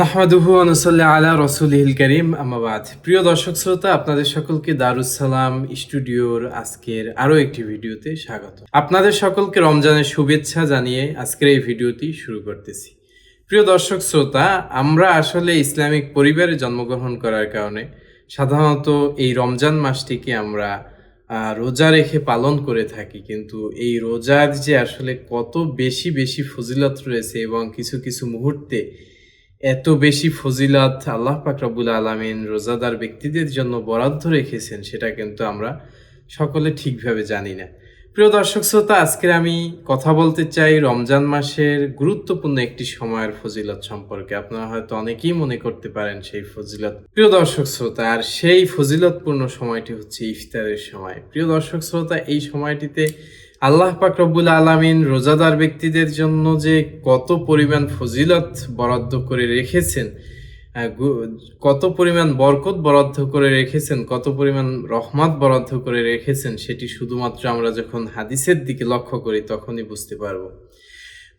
নাহমাদুহু অনুসল্লা আলা রসুলহিল করিম আমাবাদ প্রিয় দর্শক শ্রোতা, আপনাদের সকলকে দারুসালাম স্টুডিওর আজকের আরও একটি ভিডিওতে স্বাগত। আপনাদের সকলকে রমজানের শুভেচ্ছা জানিয়ে আজকের এই ভিডিওটি শুরু করতেছি। প্রিয় দর্শক শ্রোতা, আমরা আসলে ইসলামিক পরিবারে জন্মগ্রহণ করার কারণে সাধারণত এই রমজান মাসটিকে আমরা রোজা রেখে পালন করে থাকি। কিন্তু এই রোজার যে আসলে কত বেশি বেশি ফজিলত রয়েছে এবং কিছু কিছু মুহূর্তে এত বেশি ফজিলত আল্লাহ পাক রব্বুল আলমিন রোজাদার ব্যক্তিদের জন্য বরাদ্দ রেখেছেন, সেটা কিন্তু আমরা সকলে ঠিকভাবে জানি না। প্রিয় দর্শক শ্রোতা, আজকে আমি কথা বলতে চাই রমজান মাসের গুরুত্বপূর্ণ একটি সময়ের ফজিলত সম্পর্কে। আপনারা হয়তো অনেকেই মনে করতে পারেন সেই ফজিলত। প্রিয় দর্শক শ্রোতা, আর সেই ফজিলতপূর্ণ সময়টি হচ্ছে ইফতারের সময়। প্রিয় দর্শক শ্রোতা, এই সময়টিতে আল্লাহ পাক রব্বুল আলামিন রোজাদার ব্যক্তিদের জন্য যে কত পরিমাণ ফজিলত বরাদ্দ করে রেখেছেন কত পরিমাণ বরকত বরাদ্দ করে রেখেছেন, কত পরিমাণ রহমত বরাদ্দ করে রেখেছেন, সেটি শুধুমাত্র আমরা যখন হাদিসের দিকে লক্ষ্য করি তখনই বুঝতে পারব।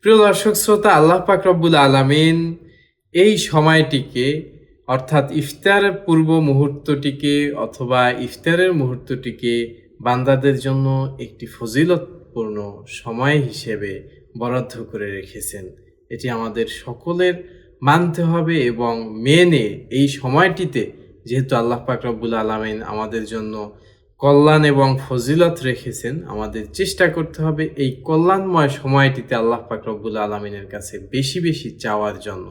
প্রিয় দর্শক শ্রোতা, আল্লাহ পাক রব্বুল আলামিন এই সময়টিকে, অর্থাৎ ইফতারের পূর্ব মুহূর্তটিকে অথবা ইফতারের মুহূর্তটিকে বান্দাদের জন্য একটি ফজিলতপূর্ণ সময় হিসেবে বরাদ্দ করে রেখেছেন। এটি আমাদের সকলের মানতে হবে এবং মেনে এই সময়টিতে যেহেতু আল্লাহ পাক রব্বুল আলমিন আমাদের জন্য কল্যাণ এবং ফজিলত রেখেছেন, আমাদের চেষ্টা করতে হবে এই কল্যাণময় সময়টিতে আল্লাহ পাক রব্বুল আলমিনের কাছে বেশি বেশি চাওয়ার জন্য।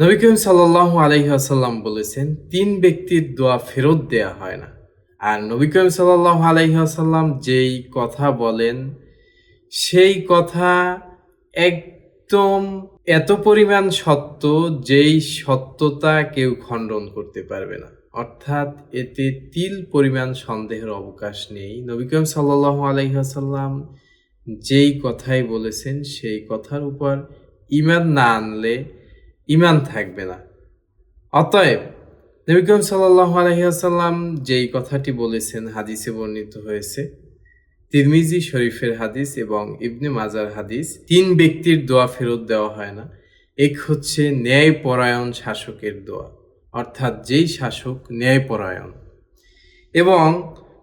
নবী করিম সাল্লাহ আলহিহাসাল্লাম বলেছেন, তিন ব্যক্তির দোয়া ফেরত দেয়া হয় না। আর নবী করিম সাল্লাহ আলহিহাসাল্লাম যেই কথা বলেন, সেই কথা একদম এত পরিমাণ সত্য যেই সত্যতা কেউ খণ্ডন করতে পারবে না। অর্থাৎ এতে তিল পরিমাণ সন্দেহের অবকাশ নেই। নবী করিম সাল্লাহ আলহিহাসাল্লাম যেই কথাই বলেছেন, সেই কথার উপর ইমান না আনলে ইমান থাকবে না। অতএব নবী করিম সাল্লাহ আলহিহাসাল্লাম যেই কথাটি বলেছেন, হাদিসে বর্ণিত হয়েছে। তিরমিজি শরীফের হাদিস এবং ইবনে মাজার হাদিস, তিন ব্যক্তির দোয়া ফেরত দেওয়া হয় না। এক হচ্ছে ন্যায়পরায়ণ শাসকের দোয়া, অর্থাৎ যেই শাসক ন্যায়পরায়ণ। এবং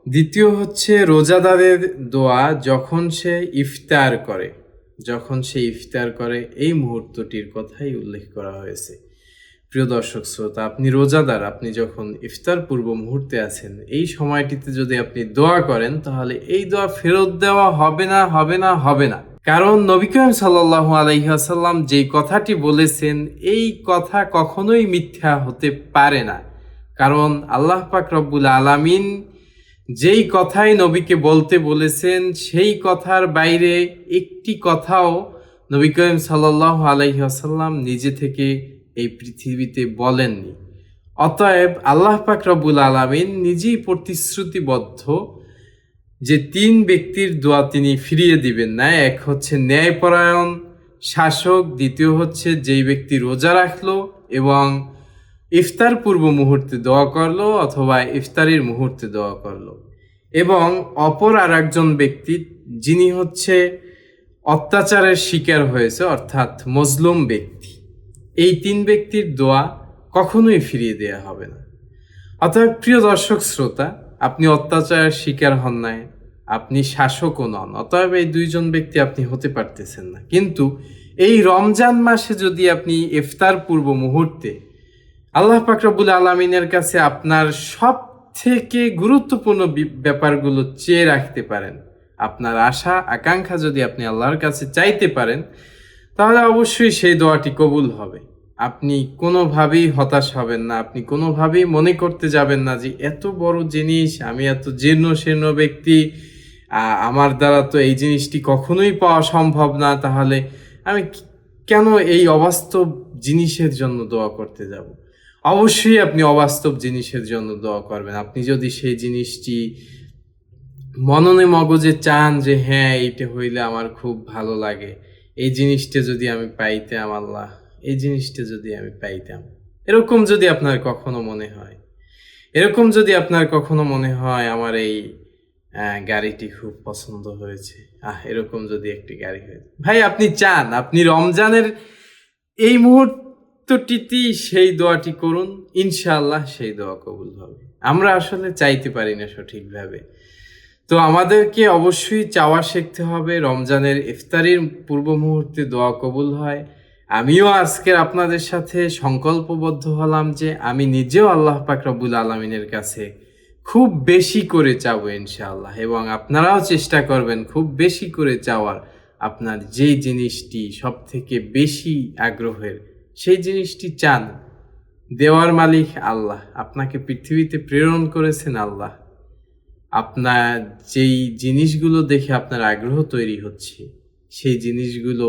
দ্বিতীয় হচ্ছে রোজাদারের দোয়া যখন সে ইফতার করে, যখন সে ইফতার করে, এই মুহূর্তটির কথাই উল্লেখ করা হয়েছে। প্রিয় দর্শক শ্রোতা, আপনি রোজাদার, আপনি যখন ইফতার পূর্ব মুহূর্তে আছেন, এই সময়টিতে যদি আপনি দোয়া করেন, তাহলে এই দোয়া ফেরত দেওয়া হবে না হবে না হবে না। কারণ নবী করিম সাল্লাল্লাহু আলাইহি আসাল্লাম যেই কথাটি বলেছেন, এই কথা কখনোই মিথ্যা হতে পারে না। কারণ আল্লাহ পাক রব্বুল আলামিন যেই কথাই নবীকে বলতে বলেছেন, সেই কথার বাইরে একটি কথাও নবী করিম সাল্লাল্লাহু আলাইহি আসাল্লাম নিজে থেকে এই পৃথিবীতে বলেননি। অতএব আল্লাহ পাক রব্বুল আলামিন নিজেই প্রতিশ্রুতিবদ্ধ যে তিন ব্যক্তির দোয়া তিনি ফিরিয়ে দিবেন না। এক হচ্ছে ন্যায়পরায়ণ শাসক, দ্বিতীয় হচ্ছে যেই ব্যক্তি রোজা রাখল এবং ইফতার পূর্ব মুহূর্তে দোয়া করল অথবা ইফতারের মুহূর্তে দোয়া করল। এবং অপর আর একজন ব্যক্তি যিনি হচ্ছে অত্যাচারের শিকার হয়েছে, অর্থাৎ মজলুম ব্যক্তি। এই তিন ব্যক্তির দোয়া কখনোই ফিরিয়ে দেয়া হবে না। অতএব প্রিয় দর্শক, শ্রোতা, আপনি অত্যাচারের শিকার হন নাই, আপনি শাসকও নন, অতএব এই দুইজন ব্যক্তি আপনি হতে পারতেছেন না। কিন্তু এই রমজান মাসে যদি আপনি ইফতার পূর্ব মুহূর্তে আল্লাহ পাকরবুল আলমিনের কাছে আপনার সব থেকে গুরুত্বপূর্ণ ব্যাপারগুলো চেয়ে রাখতে পারেন, আপনার আশা, আকাঙ্ক্ষা যদি আপনি আল্লাহর কাছে চাইতে পারেন, তাহলে অবশ্যই সেই দোয়াটি কবুল হবে। আপনি কোনোভাবেই হতাশ হবেন না, আপনি কোনোভাবেই মনে করতে যাবেন না যে এত বড় জিনিস, আমি এত জীর্ণ শীর্ণ ব্যক্তি আমার দ্বারা তো এই জিনিসটি কখনোই পাওয়া সম্ভব না, তাহলে আমি কেন এই অবাস্তব জিনিসের জন্য দোয়া করতে যাব? অবশ্যই আপনি অবাস্তব জিনিসের জন্য দোয়া করবেন। আপনি যদি সেই জিনিসটি মননে মগজে চান যে হ্যাঁ এইটা হইলে আমার খুব ভালো লাগে। এই জিনিসটা যদি আমি পাইতাম আল্লাহ এই জিনিসটা যদি আমি পাইতাম। এরকম যদি আপনার কখনো মনে হয়। এরকম যদি আপনার কখনো মনে হয়, আমার এই গাড়িটি খুব পছন্দ হয়েছে। আহ, এরকম যদি একটি গাড়ি হয়েছে ভাই, আপনি চান, আপনি রমজানের এই মুহূর্ত মুহূর্তটিতেই সেই দোয়াটি করুন, ইনশাআল্লাহ সেই দোয়া কবুল হবে। আমরা আসলে চাইতে পারি না সঠিকভাবে। তো আমাদেরকে অবশ্যই চাওয়া শিখতে হবে, রমজানের ইফতারির পূর্ব মুহূর্তে দোয়া কবুল হয়। আমিও আজকের আপনাদের সাথে সংকল্পবদ্ধ হলাম যে আমি নিজেও আল্লাহ পাক রব্বুল আলমিনের কাছে খুব বেশি করে চাবো ইনশাআল্লাহ এবং আপনারাও চেষ্টা করবেন খুব বেশি করে চাওয়ার আপনার যেই জিনিসটি সব থেকে বেশি আগ্রহের, সেই জিনিসটি চান। দেওয়ার মালিক আল্লাহ, আপনাকে পৃথিবীতে প্রেরণ করেছেন আল্লাহ। আপনার যেই জিনিসগুলো দেখে আপনার আগ্রহ তৈরি হচ্ছে, সেই জিনিসগুলো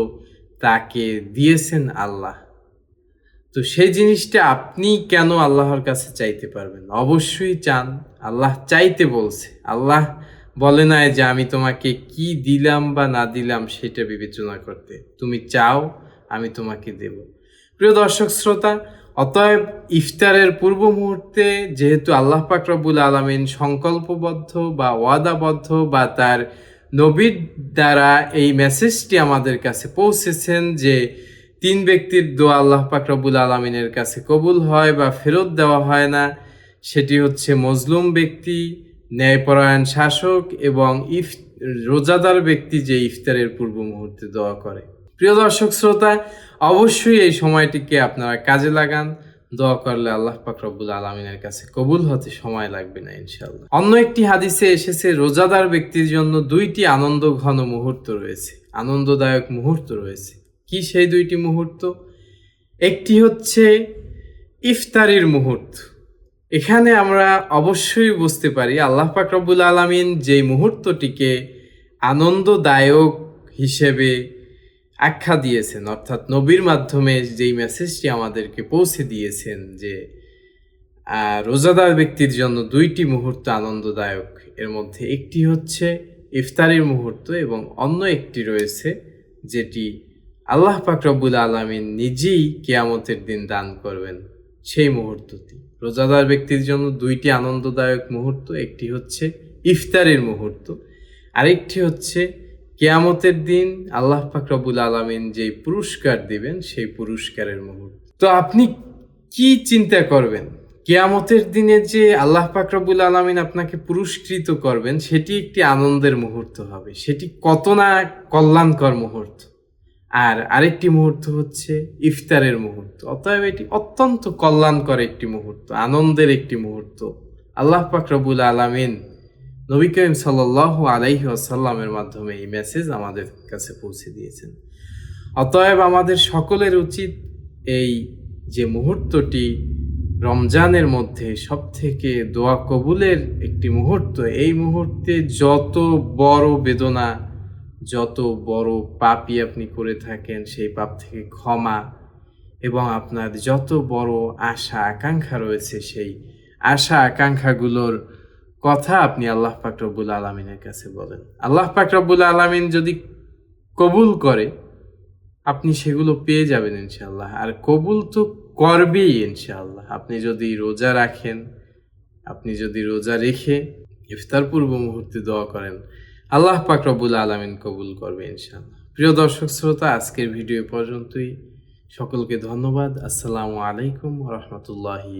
তাকে দিয়েছেন আল্লাহ। তো সেই জিনিসটা আপনি কেন আল্লাহর কাছে চাইতে পারবেন? অবশ্যই চান। আল্লাহ চাইতে বলছে। আল্লাহ বলে না যে আমি তোমাকে কি দিলাম বা না দিলাম সেটা বিবেচনা করতে। তুমি চাও, আমি তোমাকে দেব। প্রিয় দর্শক, শ্রোতা, অতএব ইফতারের পূর্ব মুহূর্তে যেহেতু আল্লাহ পাক রব্বুল আলমিন সংকল্পবদ্ধ বা ওয়াদাবদ্ধ বা তার নবীর দ্বারা এই মেসেজটি আমাদের কাছে পৌঁছেছেন যে, তিন ব্যক্তির দোয়া আল্লাহ রব্বুল আলমিনের কাছে কবুল হয় বা ফেরত দেওয়া হয় না। সেটি হচ্ছে মজলুম ব্যক্তি, ন্যায়পরায়ণ শাসক এবং ইফ রোজাদার ব্যক্তি যে ইফতারের পূর্ব মুহূর্তে দোয়া করে। প্রিয় দর্শক, শ্রোতা, অবশ্যই এই সময়টিকে আপনারা কাজে লাগান। দোয়া করলে আল্লাহ পাক রব্বুল আলমিনের কাছে কবুল হতে সময় লাগবে না ইনশাল্লাহ অন্য একটি হাদিসে এসেছে, রোজাদার ব্যক্তির জন্য দুইটি আনন্দ ঘন মুহূর্ত রয়েছে, আনন্দদায়ক মুহূর্ত রয়েছে। কি সেই দুইটি মুহূর্ত? একটি হচ্ছে ইফতারির মুহূর্ত। এখানে আমরা অবশ্যই বুঝতে পারি, আল্লাহ পাক রব্বুল আলমিন যেই মুহূর্তটিকে আনন্দদায়ক হিসেবে আখ্যা দিয়েছেন। অর্থাৎ নবীর মাধ্যমে যেই মেসেজটি আমাদেরকে পৌঁছে দিয়েছেন যে রোজাদার ব্যক্তির জন্য দুইটি মুহূর্ত আনন্দদায়ক। এর মধ্যে একটি হচ্ছে ইফতারির মুহূর্ত এবং অন্য একটি রয়েছে যেটি আল্লাহ পাক আলমিন নিজেই কেয়ামতের দিন দান করবেন। সেই মুহূর্তটি। রোজাদার ব্যক্তির জন্য দুইটি আনন্দদায়ক মুহূর্ত, একটি হচ্ছে ইফতারের মুহূর্ত, আরেকটি হচ্ছে কেয়ামতের দিন আল্লাহ ফাকরাবুল আলমিন যেই পুরস্কার দিবেন, সেই পুরস্কারের মুহূর্ত। তো আপনি কি চিন্তা করবেন? কেয়ামতের দিনে যে আল্লাহ পাক রব্বুল আলমিন আপনাকে পুরস্কৃত করবেন, সেটি একটি আনন্দের মুহূর্ত হবে। সেটি কত না কল্যাণকর মুহূর্ত। আর আরেকটি মুহূর্ত হচ্ছে ইফতারের মুহূর্ত। অতএব এটি অত্যন্ত কল্যাণকর একটি মুহূর্ত, আনন্দের একটি মুহূর্ত। আল্লাহ পাক রব্বুল আলমিন নবী করিম সাল্লাহ আলাইহি আসাল্লামের মাধ্যমে এই মেসেজ আমাদের কাছে পৌঁছে দিয়েছেন। অতএব আমাদের সকলের উচিত এই যে মুহূর্তটি রমজানের মধ্যে সব থেকে দোয়া কবুলের একটি মুহূর্ত, এই মুহূর্তে যত বড় বেদনা, যত বড় পাপই আপনি করে থাকেন, সেই পাপ থেকে ক্ষমা এবং আপনার যত বড় আশা আকাঙ্ক্ষা রয়েছে, সেই আশা আকাঙ্ক্ষাগুলোর কথা আপনি আল্লাহ রব্বুল আলমিনের কাছে বলেন। আল্লাহ রব্বুল আলমিন যদি কবুল করে, আপনি সেগুলো পেয়ে যাবেন ইনশাল্লাহ আর কবুল তো করবেই ইনশাল্লাহ আপনি যদি রোজা রাখেন, আপনি যদি রোজা রেখে ইফতার পূর্ব মুহূর্তে দোয়া করেন, আল্লাহ পাক রব্বুল আলমিন কবুল করবে ইনশাল্লাহ প্রিয় দর্শক শ্রোতা, আজকের ভিডিও পর্যন্তই। সকলকে ধন্যবাদ। আসসালামু আলাইকুম রহমতুল্লাহি